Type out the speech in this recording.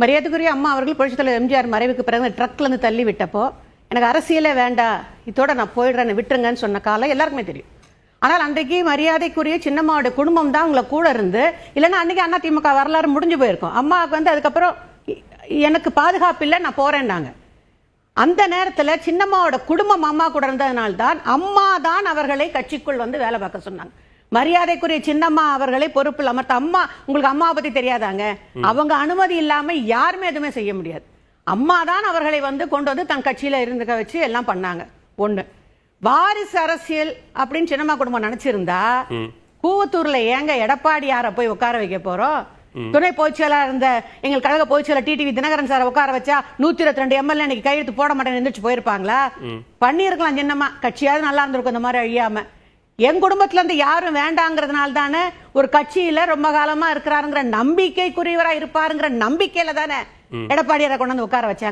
மரியாதைக்குரிய அம்மா அவர்கள் புரட்சித் தலைவர் எம்ஜிஆர் மறைவுக்கு பிறகு ட்ரக்லேருந்து தள்ளி விட்டப்போ எனக்கு அரசியலே வேண்டாம் இதோட நான் போயிடுறேன்னு விட்டுருங்கன்னு சொன்ன காலம் எல்லாருக்குமே தெரியும். ஆனால் அன்றைக்கு மரியாதைக்குரிய சின்னம்மாவோட குடும்பம் தான் உங்களை கூட இருந்து இல்லைன்னா அன்றைக்கி அண்ணா திமுக வரலாறு முடிஞ்சு போயிருக்கும். அம்மாவுக்கு வந்து அதுக்கப்புறம் எனக்கு பாதுகாப்பு இல்லை நான் போகிறேன்னாங்க அந்த நேரத்தில் சின்னம்மாவோட குடும்பம் அம்மா கூட இருந்ததுனால்தான் அம்மா தான் அவர்களை கட்சிக்குள் வந்து வேலை பார்க்க சொன்னாங்க. மரியாதைக்குரிய சின்னம்மா அவர்களை பொறுப்பில் அமர்த்த அம்மா உங்களுக்கு அம்மாவை பத்தி தெரியாதாங்க? அவங்க அனுமதி இல்லாம யாருமே எதுவுமே செய்ய முடியாது. அம்மா தான் அவர்களை வந்து கொண்டு வந்து தன் கட்சியில இருந்துக்க வச்சு எல்லாம் பண்ணாங்க. ஒண்ணு. வாரிசு அரசியல் அப்படின்னு சின்னம்மா குடும்பம் நினைச்சிருந்தா கூவத்தூர்ல ஏங்க எடப்பாடியாரை போய் உட்கார வைக்க போறோம்? துணை பொதுச்செயலாளர் இருந்த எங்கள் கழக பொதுச்செயலாளர் டிடிவி தினகரன் சார் உட்கார வச்சா நூத்தி இருபத்தி ரெண்டு எம்எல்ஏ இன்னைக்கு கையெழுத்து போட மாட்டேன்னு எந்திரிச்சு போயிருப்பாங்களா? பண்ணியிருக்கலாம் சின்னம்மா. கட்சியாவது நல்லா இருந்திருக்கும் இந்த மாதிரி அழியாம. என் குடும்பத்துல இருந்து யாரும் வேண்டாங்கிறதுனால தானே ஒரு கட்சியில ரொம்ப காலமா இருக்கிறாருங்கிற நம்பிக்கைக்குரியவரா இருப்பாருங்கிற நம்பிக்கையில தானே எடப்பாடியாரை கொண்டு வந்து உட்கார வச்சாங்க.